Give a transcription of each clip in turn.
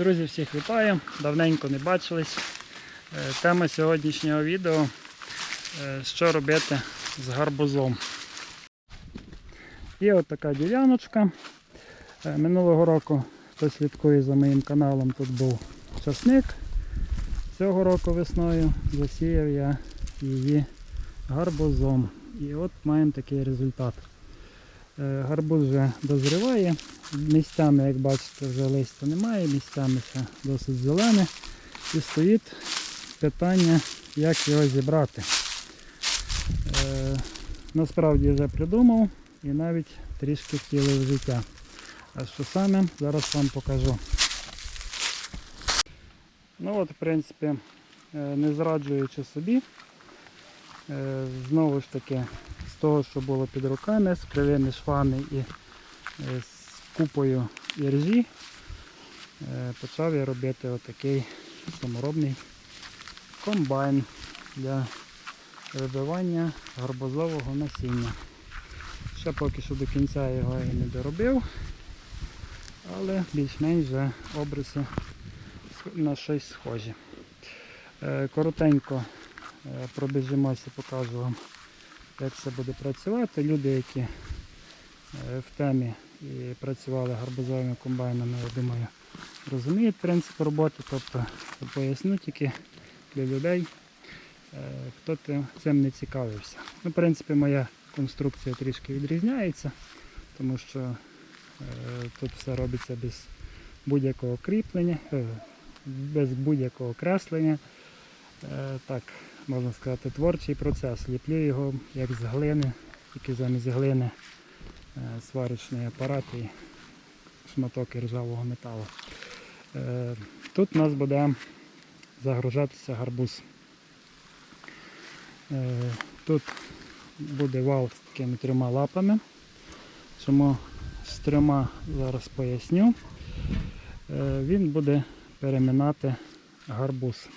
Друзі, всіх вітаю! Давненько не бачились. Е, Тема сьогоднішнього відео е, що робити з гарбузом. Є от така діляночка. Е, Минулого року, хто слідкує за моїм каналом, тут був часник. Цього року весною засіяв я її гарбузом. І от маємо такий результат. Е, Гарбуз вже дозріває. Місцями, як бачите, вже листя немає, місцями ще досить зелене. І стоїть питання, як його зібрати. Е, насправді вже придумав і навіть трішки втілив життя. А що саме, зараз вам покажу. Ну от, в принципі, е, не зраджуючи собі, знову ж таки, того, що було під руками, з кривими швами і е, з купою іржі, е, почав я робити отакий саморобний комбайн для вибивання гарбузового насіння. Ще поки що до кінця його і не доробив, але більш-менш вже обриси на щось схожі. Е, Коротенько пробіжимося, покажу вам, як це буде працювати. Люди, які е, в темі і працювали гарбузовими комбайнами, я думаю, розуміють принцип роботи, тобто поясню тільки для людей, е, хто цим не цікавився. Ну, в принципі, моя конструкція трішки відрізняється, тому що е, тут все робиться без будь-якого кріплення, без будь-якого креслення. Так, можна сказати, творчий процес. Ліплю його як з глини, тільки замість глини е, сварочний апарат і шматок іржавого металу. Е, Тут у нас буде загружатися гарбуз. Е, Тут буде вал з такими трьома лапами. Чому з трьома зараз поясню. Він буде переминати гарбуз,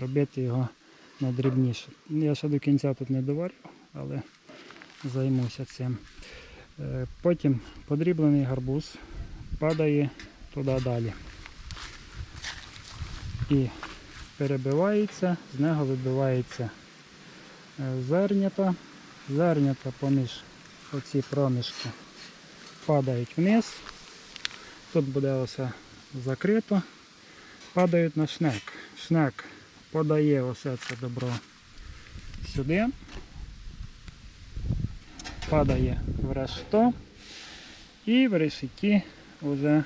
робити його надрібніше. Я ще до кінця тут не доварю, але займуся цим. Е, Потім подріблений гарбуз падає туди далі. І перебивається, з нього вибивається е, зернята. Зернята поміж оці проміжки падають вниз. Тут буде все закрито. Падають на шнек. Шнек подає усе це добро сюди. Падає в решто. І в решеті вже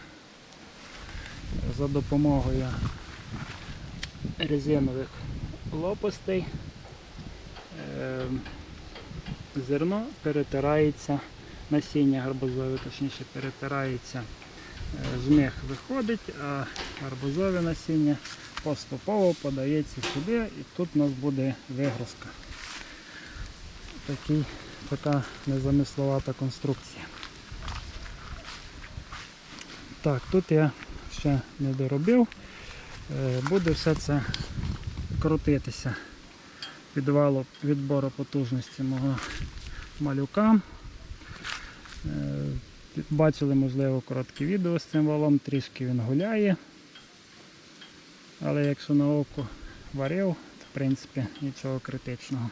за допомогою резинових лопастей е, зерно перетирається, насіння гарбузове, точніше перетирається, е, з них виходить, а гарбузове насіння поступово подається сюди і тут у нас буде вигрузка. Такий, така незамисловата конструкція. Так, тут я ще не доробив. Е, Буде все це крутитися від валу відбору потужності мого малюка. Е, Бачили, можливо, коротке відео з цим валом, трішки він гуляє. Але якщо на око варив, то в принципі нічого критичного.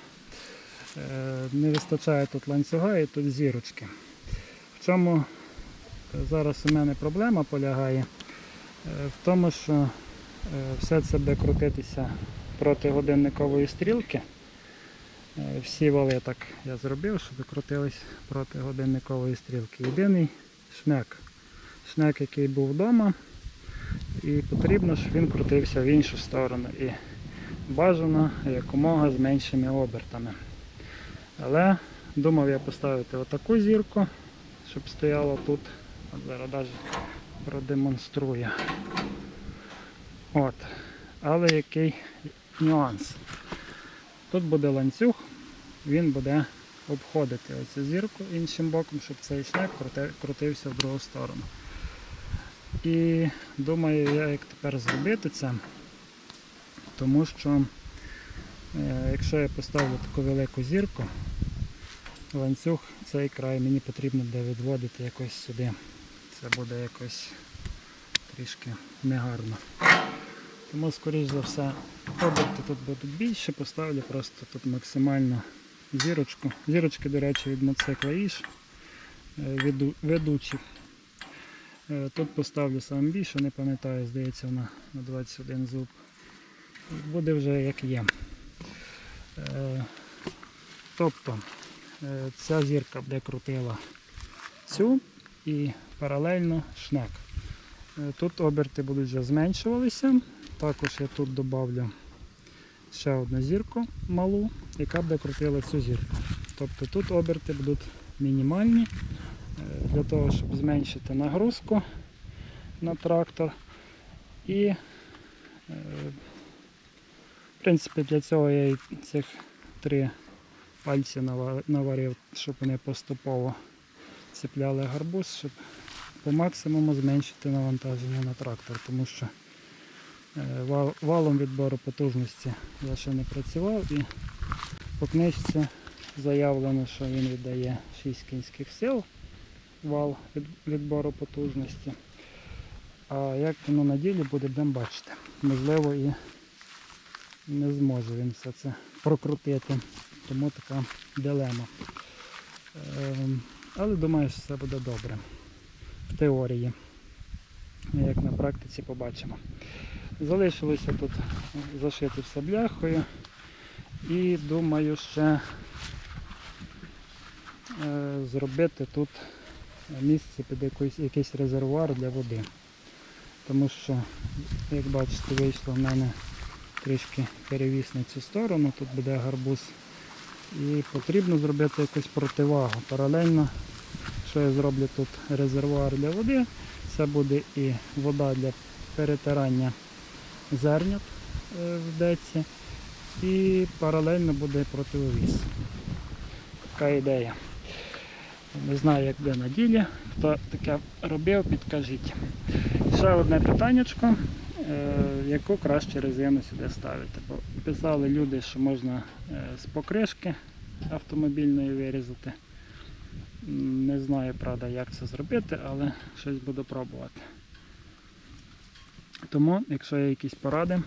Е, Не вистачає тут ланцюга і тут зірочки. В чому зараз у мене проблема полягає? Е, В тому, що е, все це буде крутитися проти годинникової стрілки. Е, Всі вали так я зробив, щоб крутились проти годинникової стрілки. Єдиний шнек. Шнек, який був вдома, і потрібно, щоб він крутився в іншу сторону. І бажано якомога з меншими обертами. Але думав я поставити отаку зірку, щоб стояло тут. От зараз навіть продемонструю. От. Але який нюанс? Тут буде ланцюг, він буде обходити оцю зірку іншим боком, щоб цей шнек крутився в другу сторону. І думаю, я як тепер зробити це, тому що е, якщо я поставлю таку велику зірку, ланцюг цей край мені потрібно буде відводити якось сюди. Це буде якось трішки негарно. Тому, скоріш за все, оберти тут будуть більше, поставлю просто тут максимально зірочку. Зірочки, до речі, від мотоцикла Іш, е, веду- ведучі. Е, Тут поставлю саме більше, не пам'ятаю, здається, вона на 21 зуб. Буде вже як є. Е, Тобто е, ця зірка буде крутила цю і паралельно шнек. Тут оберти будуть вже зменшувалися. Також я тут додавлю ще одну зірку малу, яка буде крутила цю зірку. Тобто тут оберти будуть мінімальні для того, щоб зменшити нагрузку на трактор. І е, в принципі для цього я і цих три пальці наварив, щоб вони поступово цепляли гарбуз, щоб по максимуму зменшити навантаження на трактор, тому що е, валом відбору потужності я ще не працював і по книжці заявлено, що він віддає 6 кінських сил вал відбору потужності. А як воно на ділі буде, будемо бачити. Можливо і не зможе він все це прокрутити. Тому така дилема. Ем, Але думаю, що все буде добре. В теорії. Як на практиці побачимо. Залишилося тут зашити все бляхою. І думаю ще е, зробити тут місце під якийсь, якийсь резервуар для води. Тому що, як бачите, вийшло в мене трішки перевіс на цю сторону, тут буде гарбуз. І потрібно зробити якусь противагу. Паралельно, що я зроблю тут резервуар для води, це буде і вода для перетирання зернят е, в деці, і паралельно буде противовіз. Така ідея. Не знаю, як буде на ділі. Хто таке робив, підкажіть. Ще одне питаннячко. Е, Яку краще резину сюди ставити? Бо писали люди, що можна е, з покришки автомобільної вирізати. Не знаю, правда, як це зробити, але щось буду пробувати. Тому, якщо є якісь поради,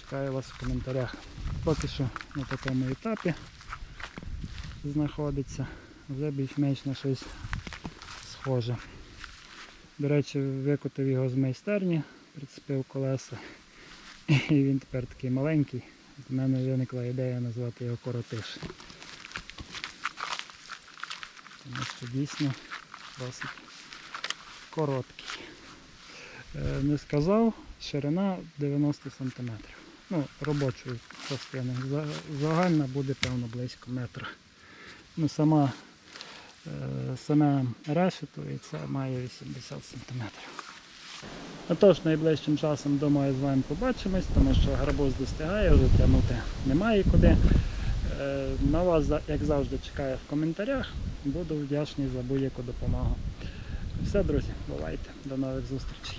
чекаю вас в коментарях. Поки що на такому етапі знаходиться, вже більш-менш на щось схоже. До речі, викотив його з майстерні, прицепив колеса, і він тепер такий маленький. В мене виникла ідея назвати його коротиш. Тому що дійсно досить короткий. Е, Не сказав, ширина 90 см. Ну, робочої частини. Загальна буде, певно, близько метра. Ну, сама, саме решето і це має 80 см. Отож, найближчим часом, думаю, з вами побачимось, тому що гарбуз достигає, вже тягнути немає куди. Е, На вас, як завжди, чекаю в коментарях. Буду вдячний за будь-яку допомогу. Все, друзі, бувайте. До нових зустрічей.